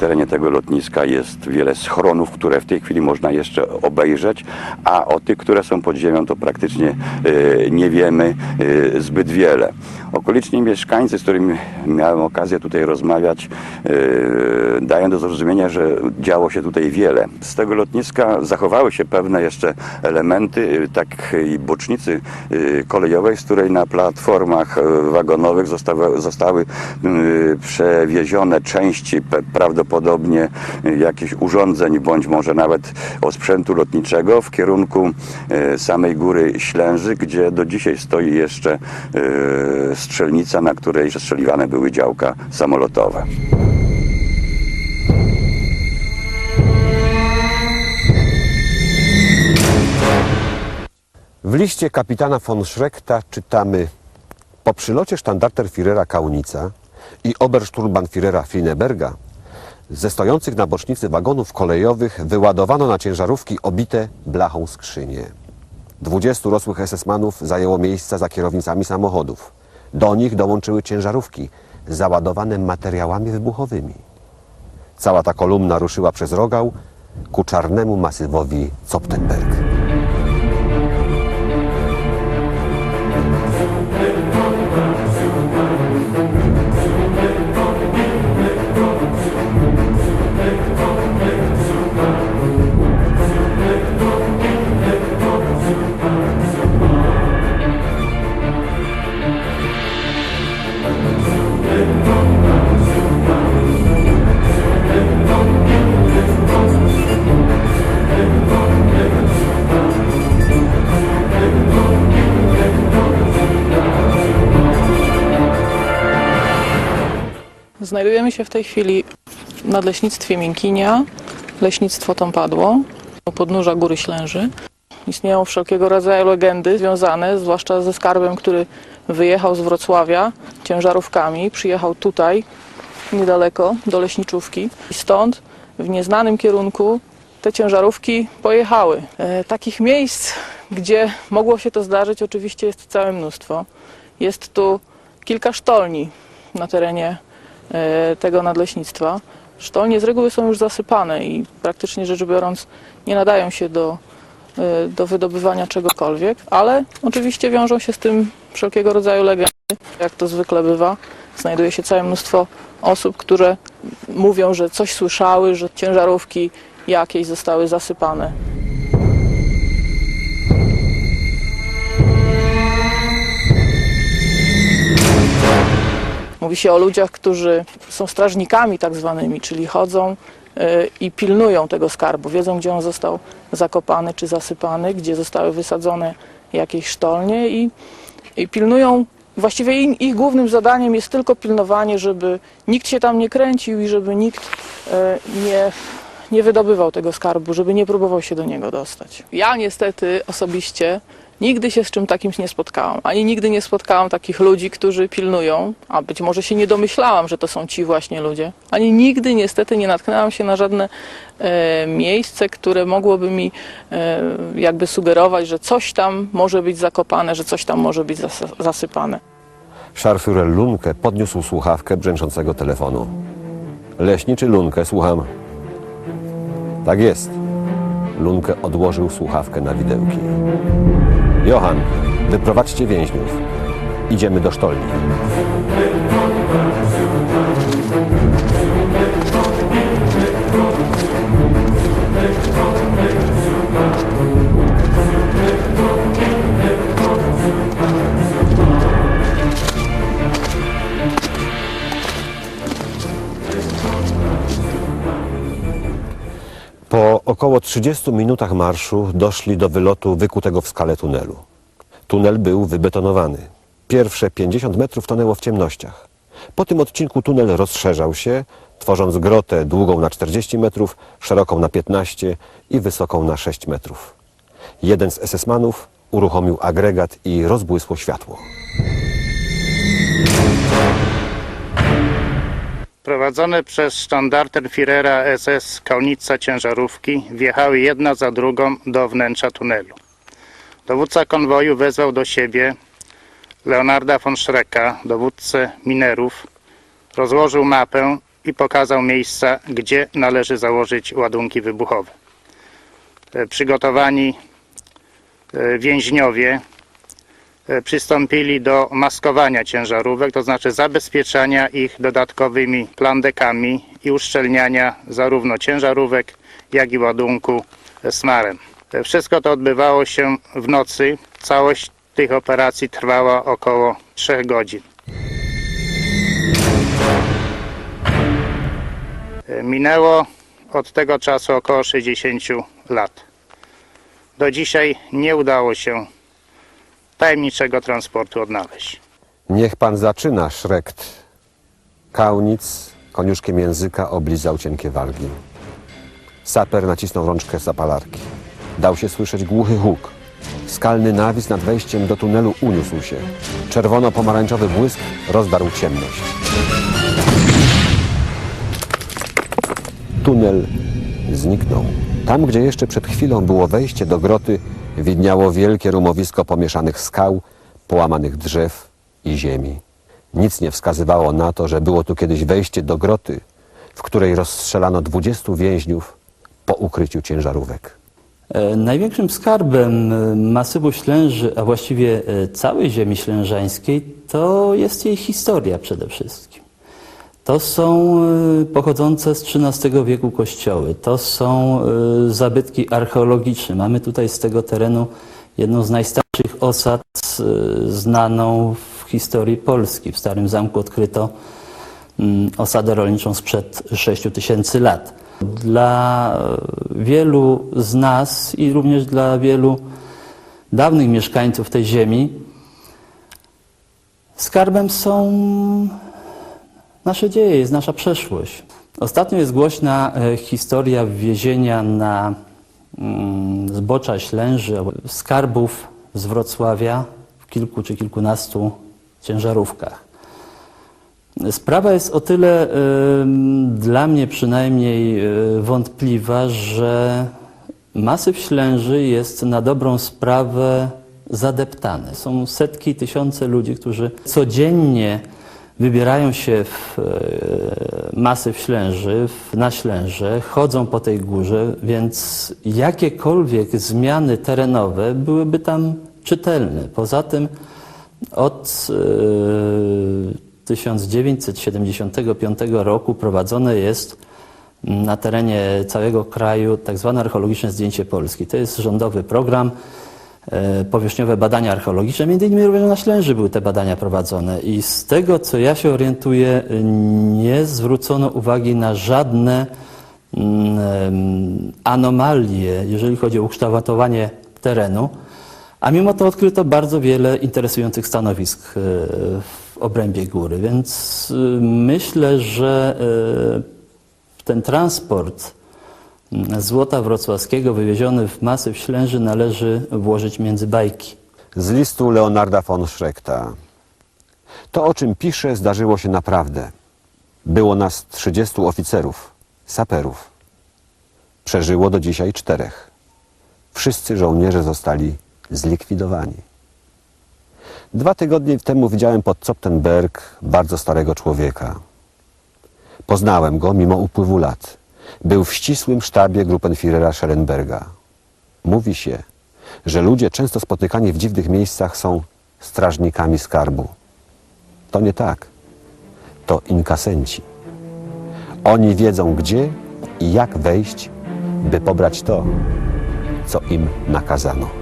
terenie tego lotniska jest wiele schronów, które w tej chwili można jeszcze obejrzeć, a o tych, które są pod ziemią, to praktycznie e, nie wiemy e, zbyt wiele. Okoliczni mieszkańcy, z którymi miałem okazję tutaj rozmawiać, e, dają do zrozumienia, że działo się tutaj wiele. Z tego lotniska zachowały się pewne jeszcze elementy e, takiej bocznicy kolejowej, z której na platformach wagonowych zostały, zostały przewiezione części pe- prawdopodobnie jakichś urządzeń, bądź może nawet osprzętu lotniczego w kierunku e, samej góry Ślęży, gdzie do dzisiaj stoi jeszcze e, strzelnica, na której przestrzeliwane były działka samolotowe. W liście kapitana von Schreckta czytamy Po przylocie sztandarterführera Kaunica i Obersturmbannführera Frineberga ze stojących na bocznicy wagonów kolejowych wyładowano na ciężarówki obite blachą skrzynie. Dwudziestu rosłych SS-manów zajęło miejsca za kierownicami samochodów. Do nich dołączyły ciężarówki załadowane materiałami wybuchowymi. Cała ta kolumna ruszyła przez Rogał ku czarnemu masywowi Zoptenberg. Znajdujemy się w tej chwili w nadleśnictwie Miękinia. Leśnictwo tam padło, u podnóża Góry Ślęży. Istnieją wszelkiego rodzaju legendy związane, zwłaszcza ze skarbem, który wyjechał z Wrocławia ciężarówkami, przyjechał tutaj, niedaleko, do Leśniczówki. I stąd, w nieznanym kierunku, te ciężarówki pojechały. E, takich miejsc, gdzie mogło się to zdarzyć, oczywiście jest całe mnóstwo. Jest tu kilka sztolni na terenie tego nadleśnictwa. Sztolnie z reguły są już zasypane i praktycznie rzecz biorąc nie nadają się do, e, do wydobywania czegokolwiek, ale oczywiście wiążą się z tym wszelkiego rodzaju legendy. Jak to zwykle bywa, znajduje się całe mnóstwo osób, które mówią, że coś słyszały, że ciężarówki jakieś zostały zasypane. Mówi się o ludziach, którzy są strażnikami tak zwanymi, czyli chodzą y, i pilnują tego skarbu. Wiedzą, gdzie on został zakopany czy zasypany, gdzie zostały wysadzone jakieś sztolnie i, i pilnują. Właściwie ich, ich głównym zadaniem jest tylko pilnowanie, żeby nikt się tam nie kręcił i żeby nikt y, nie, nie wydobywał tego skarbu, żeby nie próbował się do niego dostać. Ja niestety osobiście nigdy się z czym takim nie spotkałam. Ani nigdy nie spotkałam takich ludzi, którzy pilnują, a być może się nie domyślałam, że to są ci właśnie ludzie. Ani nigdy niestety nie natknęłam się na żadne e, miejsce, które mogłoby mi e, jakby sugerować, że coś tam może być zakopane, że coś tam może być zas- zasypane. Szarführer Lunke podniósł słuchawkę brzęczącego telefonu. Leśniczy Lunke, słucham. Tak jest. Lunke odłożył słuchawkę na widełki. Johan, wyprowadźcie więźniów. Idziemy do sztolni. Około 30 minutach marszu doszli do wylotu wykutego w skale tunelu. Tunel był wybetonowany. Pierwsze 50 metrów tonęło w ciemnościach. Po tym odcinku tunel rozszerzał się, tworząc grotę długą na 40 metrów, szeroką na 15 i wysoką na 6 metrów. Jeden z SS-manów uruchomił agregat i rozbłysło światło. Prowadzone przez sztandartenführera SS Kaunica ciężarówki wjechały jedna za drugą do wnętrza tunelu. Dowódca konwoju wezwał do siebie Leonarda von Schrecka, dowódcę minerów, rozłożył mapę i pokazał miejsca, gdzie należy założyć ładunki wybuchowe. E, Przygotowani e, więźniowie przystąpili do maskowania ciężarówek, to znaczy zabezpieczania ich dodatkowymi plandekami i uszczelniania zarówno ciężarówek, jak i ładunku e, smarem. E, Wszystko to odbywało się w nocy. Całość tych operacji trwała około 3 godzin. E, Minęło od tego czasu około 60 lat. Do dzisiaj nie udało się tajemniczego transportu odnaleźć. Niech pan zaczyna, Szrekt. Kaunic koniuszkiem języka oblizał cienkie wargi. Saper nacisnął rączkę zapalarki. Dał się słyszeć głuchy huk. Skalny nawis nad wejściem do tunelu uniósł się. Czerwono-pomarańczowy błysk rozdarł ciemność. Tunel zniknął. Tam, gdzie jeszcze przed chwilą było wejście do groty, widniało wielkie rumowisko pomieszanych skał, połamanych drzew i ziemi. Nic nie wskazywało na to, że było tu kiedyś wejście do groty, w której rozstrzelano 20 więźniów po ukryciu ciężarówek. E, Największym skarbem e, masywu Ślęży, a właściwie e, całej ziemi ślężańskiej, to jest jej historia przede wszystkim. To są e, pochodzące z XIII wieku kościoły, to są e, zabytki archeologiczne. Mamy tutaj z tego terenu jedną z najstarszych osad e, znaną w historii Polski. W Starym Zamku odkryto mm, osadę rolniczą sprzed 6 tysięcy lat. Dla wielu z nas i również dla wielu dawnych mieszkańców tej ziemi skarbem są nasze dzieje, jest nasza przeszłość. Ostatnio jest głośna e, historia wwiezienia na mm, zbocza Ślęży skarbów z Wrocławia w kilku czy kilkunastu ciężarówkach. Sprawa jest o tyle ym, dla mnie przynajmniej y, wątpliwa, że masyw Ślęży jest na dobrą sprawę zadeptany. Są setki, tysiące ludzi, którzy codziennie wybierają się w e, masyw Ślęży, na Ślęże, chodzą po tej górze, więc jakiekolwiek zmiany terenowe byłyby tam czytelne. Poza tym od e, 1975 roku prowadzone jest na terenie całego kraju tak zwane archeologiczne zdjęcie Polski. To jest rządowy program, e, powierzchniowe badania archeologiczne, między innymi również na Ślęży były te badania prowadzone. I z tego co ja się orientuję e, nie zwrócono uwagi na żadne mm, anomalie, jeżeli chodzi o ukształtowanie terenu, a mimo to odkryto bardzo wiele interesujących stanowisk e, w obrębie góry, więc e, myślę, że e, ten transport złota wrocławskiego wywieziony w masyw Ślęży należy włożyć między bajki. Z listu Leonarda von Schreckta. To, o czym piszę, zdarzyło się naprawdę. Było nas 30 oficerów, saperów. Przeżyło do dzisiaj czterech. Wszyscy żołnierze zostali zlikwidowani. Dwa tygodnie temu widziałem pod Zoptenberg bardzo starego człowieka. Poznałem go mimo upływu lat. Był w ścisłym sztabie Gruppenführera Schellenberga. Mówi się, że ludzie często spotykani w dziwnych miejscach są strażnikami skarbu. To nie tak. To inkasenci. Oni wiedzą gdzie i jak wejść, by pobrać to, co im nakazano.